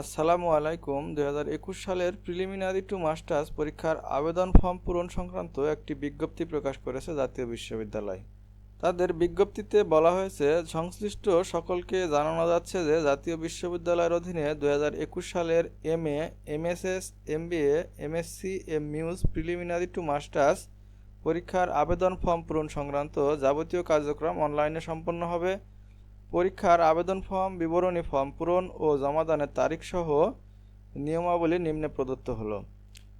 আসসালামু আলাইকুম। দু হাজার একুশ সালের প্রিলিমিনারি টু মাস্টার্স পরীক্ষার আবেদন ফর্ম পূরণ সংক্রান্ত একটি বিজ্ঞপ্তি প্রকাশ করেছে জাতীয় বিশ্ববিদ্যালয়। তাদের বিজ্ঞপ্তিতে বলা হয়েছে, সংশ্লিষ্ট সকলকে জানানো যাচ্ছে যে জাতীয় বিশ্ববিদ্যালয়ের অধীনে দু হাজার একুশ সালের M A MSS, MBA, MSc M muse preliminary to masters পরীক্ষার আবেদন ফর্ম পূরণ সংক্রান্ত যাবতীয় কার্যক্রম অনলাইনে সম্পন্ন হবে। পরীক্ষার আবেদন ফর্ম, বিবরণী ফর্ম পূরণ ও জমাদানের তারিখ সহ নিয়মাবলী নিম্নে প্রদত্ত হলো।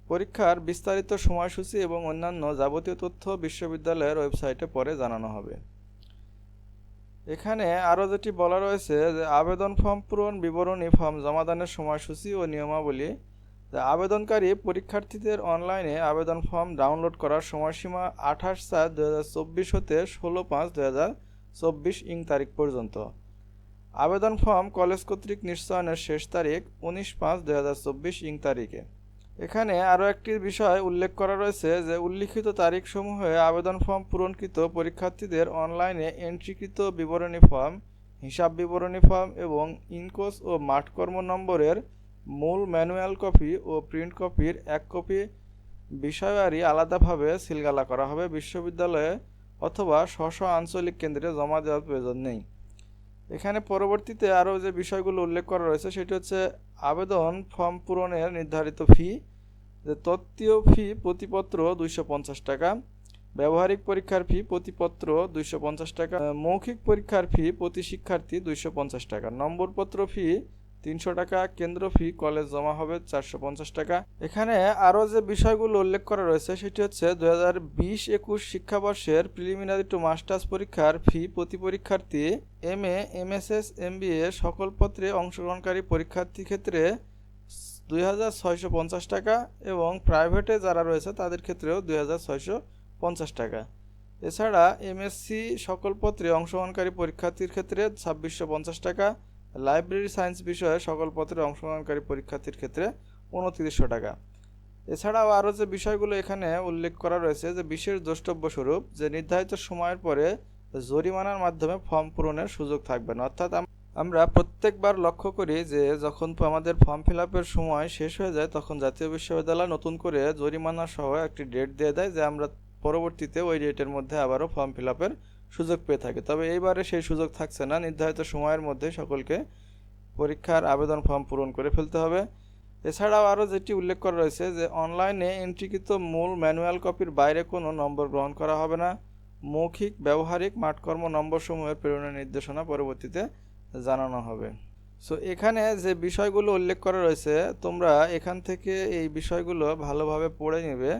পরীক্ষার বিস্তারিত সময়সূচি এবং অন্যান্য যাবতীয় তথ্য বিশ্ববিদ্যালয়ের ওয়েবসাইটে পরে জানানো হবে। এখানে আরও যেটি বলা রয়েছে যে আবেদন ফর্ম পূরণ, বিবরণী ফর্ম, জমাদানের সময়সূচি ও নিয়মাবলী। আবেদনকারী পরীক্ষার্থীদের অনলাইনে আবেদন ফর্ম ডাউনলোড করার সময়সীমা আঠাশ চার দু হাজার চব্বিশ হতে ষোলো পাঁচ দু হাজার চব্বিশ ইং তারিখ পর্যন্ত। আবেদন ফর্ম কলেজ কর্তৃক নিশ্চয়নের শেষ তারিখ উনিশ পাঁচ দু হাজার চব্বিশ ইং তারিখে। এখানে আরও একটি বিষয় উল্লেখ করা রয়েছে যে উল্লিখিত তারিখসমূহে আবেদন ফর্ম পূরণকৃত পরীক্ষার্থীদের অনলাইনে এন্ট্রিকৃত বিবরণী ফর্ম, হিসাব বিবরণী ফর্ম এবং ইনকোস ও মাঠকর্ম নম্বরের মূল ম্যানুয়াল কপি ও প্রিন্ট কপির এক কপি বিষয়ারি আলাদাভাবে সিলগালা করা হবে। বিশ্ববিদ্যালয়ে অথবা স্ব স্ব আঞ্চলিক কেন্দ্রে জমা দেওয়ার প্রয়োজন নেই। এখানে পরবর্তীতে আরও যে বিষয়গুলো উল্লেখ করা রয়েছে, সেটি হচ্ছে আবেদন ফর্ম পূরণের নির্ধারিত ফি, যে তত্ত্বীয় ফি প্রতিপত্র দুইশো পঞ্চাশ টাকা, ব্যবহারিক পরীক্ষার ফি প্রতিপত্র দুইশো পঞ্চাশ টাকা, মৌখিক পরীক্ষার ফি প্রতি শিক্ষার্থী দুইশো পঞ্চাশ টাকা, নম্বরপত্র ফি তিনশো টাকা, কেন্দ্র ফি, কলেজ জমা হবে চারশো পঞ্চাশ টাকা। এখানে আরও যে বিষয়গুলো উল্লেখ করা রয়েছে, সেটি হচ্ছে দু হাজার বিশ একুশ শিক্ষাবর্ষের প্রিলিমিনারি টু মাস্টার্স পরীক্ষার ফি প্রতি পরীক্ষার্থী M A M S S M B A সকল পত্রে অংশগ্রহণকারী পরীক্ষার্থী ক্ষেত্রে দুই হাজার ছয়শো পঞ্চাশ টাকা এবং প্রাইভেটে যারা রয়েছে, তাদের ক্ষেত্রেও দুই হাজার ছয়শো পঞ্চাশ টাকা। এছাড়া এমএসসি সকল পত্রে অংশগ্রহণকারী পরীক্ষার্থীর ক্ষেত্রে ছাব্বিশশো পঞ্চাশ টাকা লাইব্রেরি সায়েন্স বিষয়ে সকল পত্রে অংশগ্রহণকারী পরীক্ষার্থীর ক্ষেত্রে উনত্রিশশো টাকা। এছাড়াও আরও যে বিষয়গুলো এখানে উল্লেখ করা রয়েছে, যে বিশেষ দ্রষ্টব্য স্বরূপ যে নির্ধারিত সময়ের পরে জরিমানার মাধ্যমে ফর্ম পূরণের সুযোগ থাকবে না। অর্থাৎ আমরা প্রত্যেকবার লক্ষ্য করি যে যখন আমাদের ফর্ম ফিল আপের সময় শেষ হয়ে যায়, তখন জাতীয় বিশ্ববিদ্যালয় নতুন করে জরিমানা সহ একটি ডেট দিয়ে দেয়, যে আমরা পরবর্তীতে ওই ডেটের মধ্যে আবারও ফর্ম ফিল আপের সুযোগ পেয়ে থাকে। তবে এইবারে সেই সুযোগ থাকছে না। নির্ধারিত সময়ের মধ্যে সকলকে পরীক্ষার আবেদন ফর্ম পূরণ করে ফেলতে হবে। এছাড়াও আরও যেটি উল্লেখ করা রয়েছে যে, অনলাইনে এন্ট্রিকৃত মূল ম্যানুয়াল কপির বাইরে কোনো নম্বর গ্রহণ করা হবে না। মৌখিক, ব্যবহারিক মাঠকর্ম নম্বরসমূহের প্রেরণের নির্দেশনা পরবর্তীতে জানানো হবে। সো এখানে যে বিষয়গুলো উল্লেখ করা রয়েছে, তোমরা এখান থেকে এই বিষয়গুলো ভালোভাবে পড়ে নেবে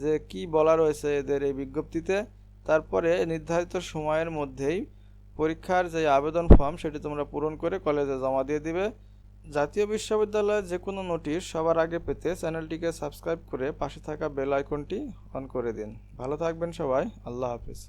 যে, কি বলা রয়েছে এদের এই বিজ্ঞপ্তিতে। তারপরে নির্ধারিত সময়ের মধ্যেই পরীক্ষার যে আবেদন ফর্ম সেটি তোমরা পূরণ করে কলেজে জমা দিয়ে দিবে। জাতীয় বিশ্ববিদ্যালয়ের যে কোনো নোটিশ সবার আগে পেতে চ্যানেলটিকে সাবস্ক্রাইব করে পাশে থাকা বেল আইকনটি অন করে দিন। ভালো থাকবেন সবাই, আল্লাহ হাফিজ।